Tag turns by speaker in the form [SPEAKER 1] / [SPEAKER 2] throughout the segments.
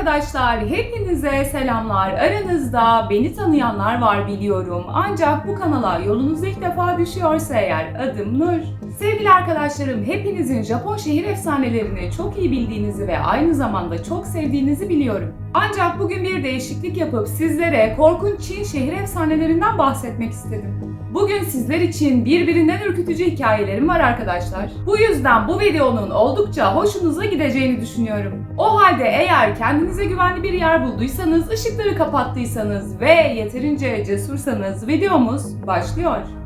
[SPEAKER 1] Arkadaşlar hepinize selamlar. Aranızda beni tanıyanlar var biliyorum. Ancak bu kanala yolunuz ilk defa düşüyorsa eğer adım Nur. Sevgili arkadaşlarım hepinizin Japon şehir efsanelerini çok iyi bildiğinizi ve aynı zamanda çok sevdiğinizi biliyorum. Ancak bugün bir değişiklik yapıp sizlere korkunç Çin şehir efsanelerinden bahsetmek istedim. Bugün sizler için birbirinden ürkütücü hikayelerim var arkadaşlar. Bu yüzden bu videonun oldukça hoşunuza gideceğini düşünüyorum. O halde eğer kendinize güvenli bir yer bulduysanız, ışıkları kapattıysanız ve yeterince cesursanız videomuz başlıyor.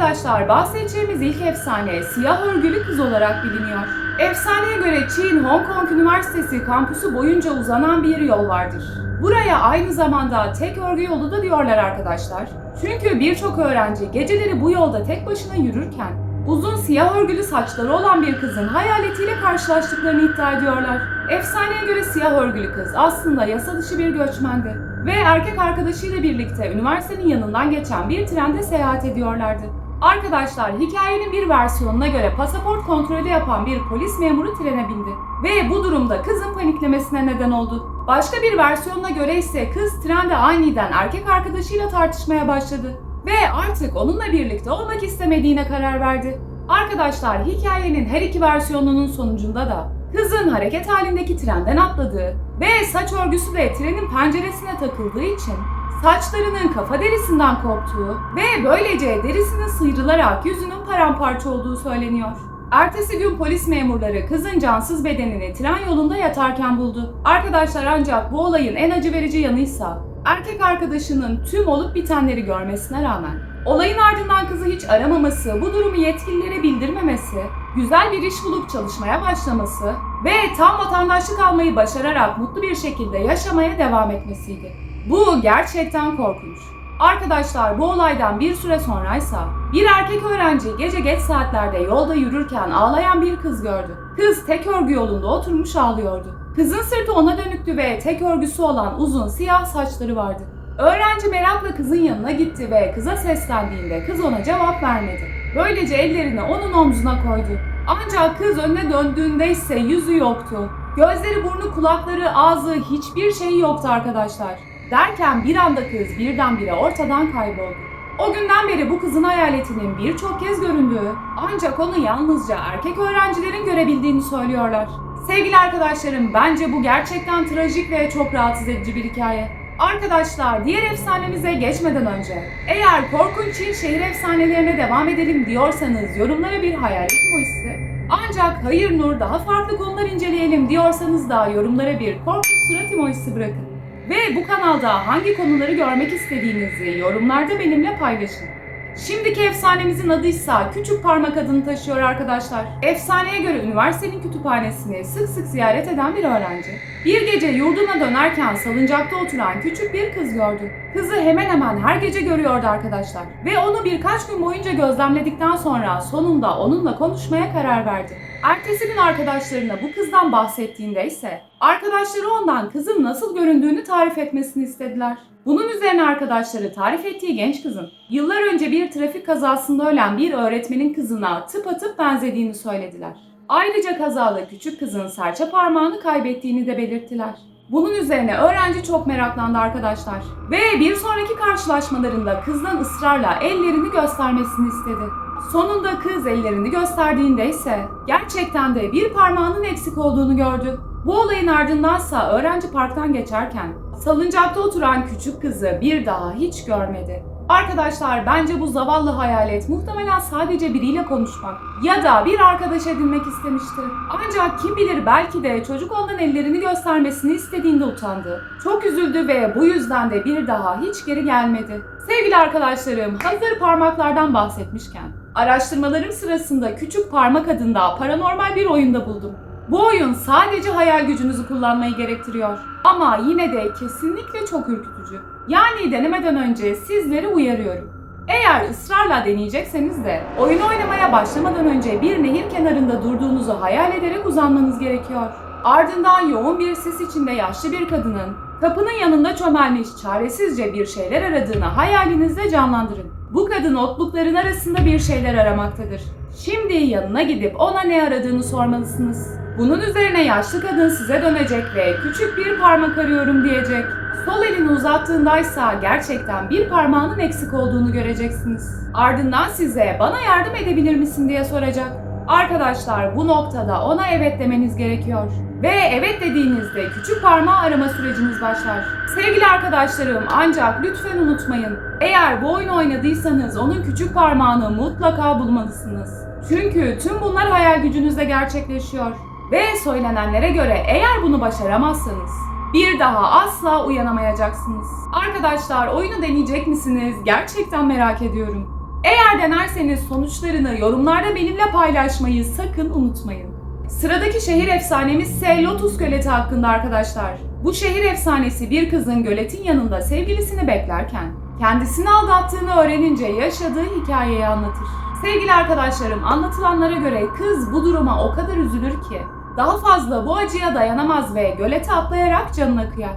[SPEAKER 1] Arkadaşlar bahsedeceğimiz ilk efsane siyah örgülü kız olarak biliniyor. Efsaneye göre Çin Hong Kong Üniversitesi kampüsü boyunca uzanan bir yol vardır. Buraya aynı zamanda tek örgü yolu da diyorlar arkadaşlar. Çünkü birçok öğrenci geceleri bu yolda tek başına yürürken uzun siyah örgülü saçları olan bir kızın hayaletiyle karşılaştıklarını iddia ediyorlar. Efsaneye göre siyah örgülü kız aslında yasa dışı bir göçmendi ve erkek arkadaşıyla birlikte üniversitenin yanından geçen bir trende seyahat ediyorlardı. Arkadaşlar hikayenin bir versiyonuna göre pasaport kontrolü yapan bir polis memuru trene bindi ve bu durumda kızın paniklemesine neden oldu. Başka bir versiyonuna göre ise kız trende aniden erkek arkadaşıyla tartışmaya başladı ve artık onunla birlikte olmak istemediğine karar verdi. Arkadaşlar hikayenin her iki versiyonunun sonucunda da kızın hareket halindeki trenden atladığı ve saç örgüsü de trenin penceresine takıldığı için saçlarının kafa derisinden koptuğu ve böylece derisinin sıyrılarak yüzünün paramparça olduğu söyleniyor. Ertesi gün polis memurları kızın cansız bedenini tren yolunda yatarken buldu. Arkadaşlar ancak bu olayın en acı verici yanıysa erkek arkadaşının tüm olup bitenleri görmesine rağmen olayın ardından kızı hiç aramaması, bu durumu yetkililere bildirmemesi, güzel bir iş bulup çalışmaya başlaması ve tam vatandaşlık almayı başararak mutlu bir şekilde yaşamaya devam etmesiydi. Bu gerçekten korkunç. Arkadaşlar bu olaydan bir süre sonraysa bir erkek öğrenci gece geç saatlerde yolda yürürken ağlayan bir kız gördü. Kız tek örgü yolunda oturmuş ağlıyordu. Kızın sırtı ona dönüktü ve tek örgüsü olan uzun siyah saçları vardı. Öğrenci merakla kızın yanına gitti ve kıza seslendiğinde kız ona cevap vermedi. Böylece ellerini onun omzuna koydu. Ancak kız önüne döndüğünde ise yüzü yoktu. Gözleri, burnu, kulakları, ağzı hiçbir şeyi yoktu arkadaşlar. Derken bir anda kız birdenbire ortadan kayboldu. O günden beri bu kızın hayaletinin birçok kez göründüğü ancak onu yalnızca erkek öğrencilerin görebildiğini söylüyorlar. Sevgili arkadaşlarım bence bu gerçekten trajik ve çok rahatsız edici bir hikaye. Arkadaşlar diğer efsanemize geçmeden önce eğer korkunç Çin şehir efsanelerine devam edelim diyorsanız yorumlara bir hayalet emojisi ancak hayır Nur daha farklı konular inceleyelim diyorsanız da yorumlara bir korkunç surat emojisi bırakın. Ve bu kanalda hangi konuları görmek istediğinizi yorumlarda benimle paylaşın. Şimdiki efsanemizin adıysa Küçük Parmak adını taşıyor arkadaşlar. Efsaneye göre üniversitenin kütüphanesini sık sık ziyaret eden bir öğrenci. Bir gece yurduna dönerken salıncakta oturan küçük bir kız gördü. Kızı hemen hemen her gece görüyordu arkadaşlar. Ve onu birkaç gün boyunca gözlemledikten sonra sonunda onunla konuşmaya karar verdi. Ertesi gün arkadaşlarına bu kızdan bahsettiğinde ise arkadaşları ondan kızın nasıl göründüğünü tarif etmesini istediler. Bunun üzerine arkadaşları tarif ettiği genç kızın yıllar önce bir trafik kazasında ölen bir öğretmenin kızına tıpatıp benzediğini söylediler. Ayrıca kazada küçük kızın serçe parmağını kaybettiğini de belirttiler. Bunun üzerine öğrenci çok meraklandı arkadaşlar. Ve bir sonraki karşılaşmalarında kızdan ısrarla ellerini göstermesini istedi. Sonunda kız ellerini gösterdiğinde ise gerçekten de bir parmağının eksik olduğunu gördü. Bu olayın ardındansa öğrenci parktan geçerken salıncakta oturan küçük kızı bir daha hiç görmedi. Arkadaşlar bence bu zavallı hayalet muhtemelen sadece biriyle konuşmak ya da bir arkadaş edinmek istemişti. Ancak kim bilir belki de çocuk ondan ellerini göstermesini istediğinde utandı. Çok üzüldü ve bu yüzden de bir daha hiç geri gelmedi. Sevgili arkadaşlarım, hazır parmaklardan bahsetmişken araştırmalarım sırasında Küçük Parmak adında paranormal bir oyunda buldum. Bu oyun sadece hayal gücünüzü kullanmayı gerektiriyor. Ama yine de kesinlikle çok ürkütücü. Yani denemeden önce sizleri uyarıyorum. Eğer ısrarla deneyecekseniz de oyun oynamaya başlamadan önce bir nehir kenarında durduğunuzu hayal ederek uzanmanız gerekiyor. Ardından yoğun bir sis içinde yaşlı bir kadının kapının yanında çömelmiş çaresizce bir şeyler aradığını hayalinizde canlandırın. Bu kadın notebookların arasında bir şeyler aramaktadır. Şimdi yanına gidip ona ne aradığını sormalısınız. Bunun üzerine yaşlı kadın size dönecek ve küçük bir parmak arıyorum diyecek. Sol elini uzattığındaysa gerçekten bir parmağının eksik olduğunu göreceksiniz. Ardından size bana yardım edebilir misin diye soracak. Arkadaşlar bu noktada ona evet demeniz gerekiyor. Ve evet dediğinizde küçük parmağı arama süreciniz başlar. Sevgili arkadaşlarım ancak lütfen unutmayın. Eğer bu oyunu oynadıysanız onun küçük parmağını mutlaka bulmalısınız. Çünkü tüm bunlar hayal gücünüzde gerçekleşiyor. Ve söylenenlere göre eğer bunu başaramazsanız bir daha asla uyanamayacaksınız. Arkadaşlar oyunu deneyecek misiniz? Gerçekten merak ediyorum. Eğer denerseniz sonuçlarını yorumlarda benimle paylaşmayı sakın unutmayın. Sıradaki şehir efsanemiz ise Lotus Göleti hakkında arkadaşlar. Bu şehir efsanesi bir kızın göletin yanında sevgilisini beklerken kendisini aldattığını öğrenince yaşadığı hikayeyi anlatır. Sevgili arkadaşlarım anlatılanlara göre kız bu duruma o kadar üzülür ki daha fazla bu acıya dayanamaz ve gölete atlayarak canına kıyar.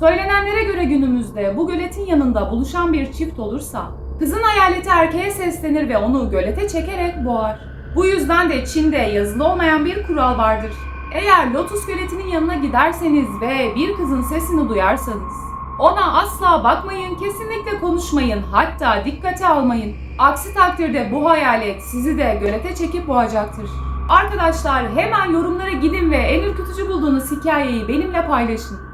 [SPEAKER 1] Söylenenlere göre günümüzde bu göletin yanında buluşan bir çift olursa kızın hayaleti erkeğe seslenir ve onu gölete çekerek boğar. Bu yüzden de Çin'de yazılı olmayan bir kural vardır. Eğer Lotus göletinin yanına giderseniz ve bir kızın sesini duyarsanız ona asla bakmayın, kesinlikle konuşmayın, hatta dikkate almayın. Aksi takdirde bu hayalet sizi de gölete çekip boğacaktır. Arkadaşlar hemen yorumlara gidin ve en ürkütücü bulduğunuz hikayeyi benimle paylaşın.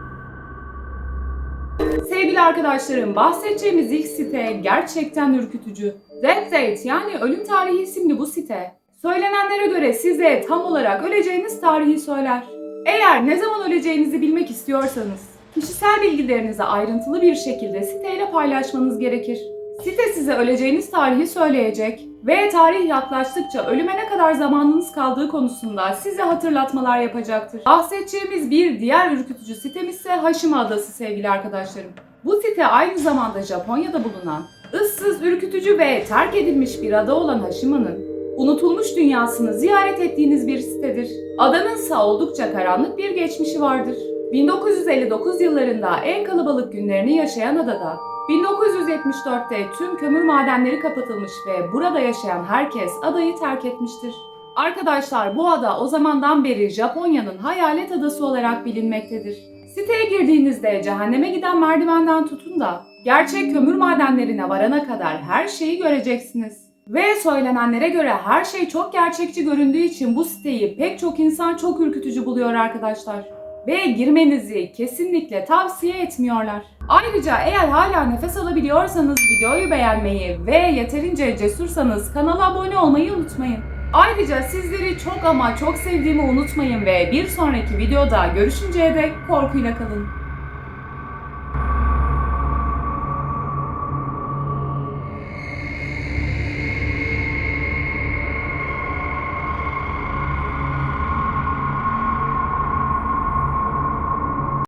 [SPEAKER 1] Sevgili arkadaşlarım, bahsedeceğimiz ilk site gerçekten ürkütücü. Death Date yani ölüm tarihi isimli bu site. Söylenenlere göre size tam olarak öleceğiniz tarihi söyler. Eğer ne zaman öleceğinizi bilmek istiyorsanız, kişisel bilgilerinizi ayrıntılı bir şekilde siteyle paylaşmanız gerekir. Site size öleceğiniz tarihi söyleyecek ve tarih yaklaştıkça ölüme ne kadar zamanınız kaldığı konusunda size hatırlatmalar yapacaktır. Bahsedeceğimiz bir diğer ürkütücü sitemiz ise Hashima Adası sevgili arkadaşlarım. Bu site aynı zamanda Japonya'da bulunan ıssız, ürkütücü ve terk edilmiş bir ada olan Hashima'nın unutulmuş dünyasını ziyaret ettiğiniz bir sitedir. Adanın ise oldukça karanlık bir geçmişi vardır. 1959 yıllarında en kalabalık günlerini yaşayan adada 1974'te tüm kömür madenleri kapatılmış ve burada yaşayan herkes adayı terk etmiştir. Arkadaşlar bu ada o zamandan beri Japonya'nın hayalet adası olarak bilinmektedir. Siteye girdiğinizde cehenneme giden merdivenden tutun da gerçek kömür madenlerine varana kadar her şeyi göreceksiniz. Ve söylenenlere göre her şey çok gerçekçi göründüğü için bu siteyi pek çok insan çok ürkütücü buluyor arkadaşlar. Ve girmenizi kesinlikle tavsiye etmiyorlar. Ayrıca eğer hala nefes alabiliyorsanız videoyu beğenmeyi ve yeterince cesursanız kanala abone olmayı unutmayın. Ayrıca sizleri çok ama çok sevdiğimi unutmayın ve bir sonraki videoda görüşünceye dek korkuyla kalın.